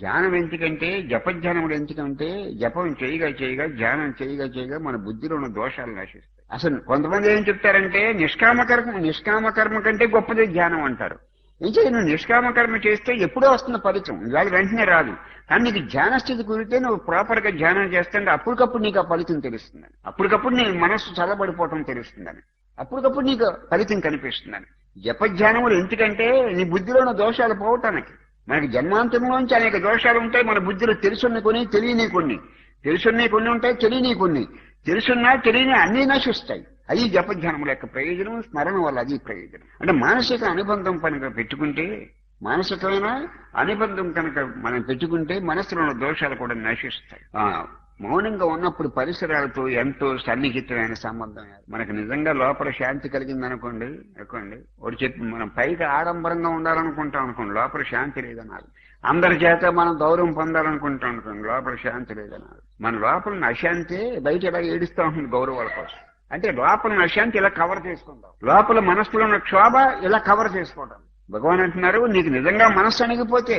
ధ్యానం ఎందుకంటే జపధ్యానములు ఎందుకంటే జపం చేయగా చేయగా ధ్యానం చేయగా చేయగా మన బుద్ధిలో ఉన్న దోషాలు నశిస్తాయి. అసలు కొంతమంది ఏం చెప్తారంటే నిష్కామ కర్మ నిష్కామ కర్మ కంటే గొప్పది ధ్యానం అంటారు. ఏం నువ్వు నిష్కామ కర్మ చేస్తే ఎప్పుడో వస్తుంది ఫలితం. ఇవాళ వెంటనే రాదు. కానీ నీకు ధ్యాన స్థితి కురితే నువ్వు ప్రాపర్గా ధ్యానం చేస్తుంటే అప్పటికప్పుడు నీకు ఆ ఫలితం తెలుస్తుందని. అప్పటికప్పుడు నీ మనస్సు చల్లబడిపోవటం తెలుస్తుందని. అప్పటికప్పుడు నీకు ఫలితం కనిపిస్తుందని. జపధ్యానములు ఎందుకంటే నీ బుద్ధిలో ఉన్న దోషాలు పోవటానికి మనకి జన్మాంతరంలోంచి అనేక దోషాలు ఉంటాయి. మన బుద్ధిలో తెలుసున్న కొన్ని తెలియని కొన్ని. తెలుసున్న కొన్ని ఉంటాయి తెలియని కొన్ని. తెలుసున్నా తెలియని అన్ని నశిస్తాయి. అది జపధ్యానముల యొక్క ప్రయోజనం స్మరణ వల్ల అది ప్రయోజనం. అంటే మానసిక అనుబంధం కనుక పెట్టుకుంటే మానసికమైన అనుబంధం కనుక మనం పెట్టుకుంటే మనసులో ఉన్న దోషాలు కూడా నశిస్తాయి. ఆ. మౌనంగా ఉన్నప్పుడు పరిసరాలతో ఎంతో సన్నిహితమైన సంబంధం మనకు నిజంగా లోపల శాంతి కలిగింది అనుకోండి అనుకోండి ఒకటి చెప్పి మనం పైకి ఆడంబరంగా ఉండాలనుకుంటాం అనుకోండి లోపల శాంతి లేదన్నారు. అందరి చేత మనం గౌరవం పొందాలనుకుంటాం అనుకోండి లోపల శాంతి లేదన్నారు. మన లోపల అశాంతి బయట ఇలా ఏడుస్తూ ఉంటుంది గౌరవాల కోసం. అంటే లోపల అశాంతి ఇలా కవర్ చేసుకుంటాం లోపల మనసులో ఉన్న క్షోభ ఇలా కవర్ చేసుకోవడం భగవాన్ అంటున్నారు నీకు నిజంగా మనస్సు అణిగిపోతే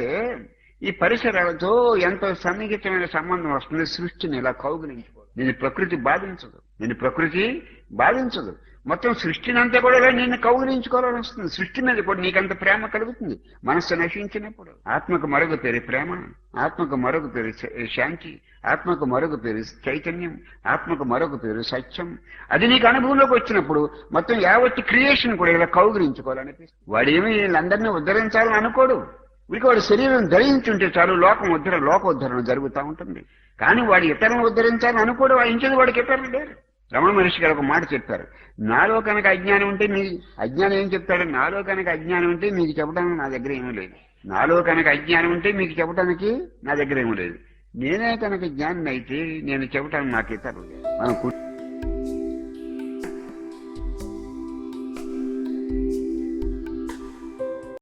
ఈ పరిసరాలతో ఎంతో సన్నిహితమైన సంబంధం వస్తుంది. సృష్టిని ఇలా కౌగులించుకోదు నేను ప్రకృతి బాధించదు. నేను ప్రకృతి బాధించదు. మొత్తం సృష్టిని అంతా కూడా ఇలా నిన్ను కౌగిలించుకోవాలని వస్తుంది. సృష్టి మీద కూడా నీకంత ప్రేమ కలుగుతుంది. మనస్సు నశించినప్పుడు. ఆత్మకు మరొక పేరు ప్రేమ. ఆత్మకు మరొక పేరు శాంతి. ఆత్మకు మరొక పేరు చైతన్యం. ఆత్మకు మరొక పేరు సత్యం. అది నీకు అనుభవంలోకి వచ్చినప్పుడు మొత్తం యావత్ క్రియేషన్ కూడా ఇలా కౌగులించుకోవాలనిపిస్తుంది. వాడేమి వీళ్ళందరినీ ఉద్ధరించాలని అనుకోడు. వీడికి వాడి శరీరం ధరించుంటే చాలు లోకం ఉద్ధర లోకోద్ధరణ జరుగుతూ ఉంటుంది. కానీ వాడు ఇతరులను ఉద్ధరించాలని అనుకోడు వాయించేది వాడికి ఇతరులు లేరు రమణ మహర్షి గారు ఒక మాట చెప్పారు. నాలో కనుక అజ్ఞానం ఉంటే మీ అజ్ఞానం ఏం చెప్తాడు? నాలో కనుక అజ్ఞానం ఉంటే మీకు చెప్పడానికి నా దగ్గర ఏమీ లేదు. నాలో కనుక అజ్ఞానం ఉంటే మీకు చెప్పడానికి నా దగ్గర ఏమీ లేదు. నేనే కనుక జ్ఞానం అయితే నేను చెప్పడానికి నాకు ఇతరులు లేరు. మనం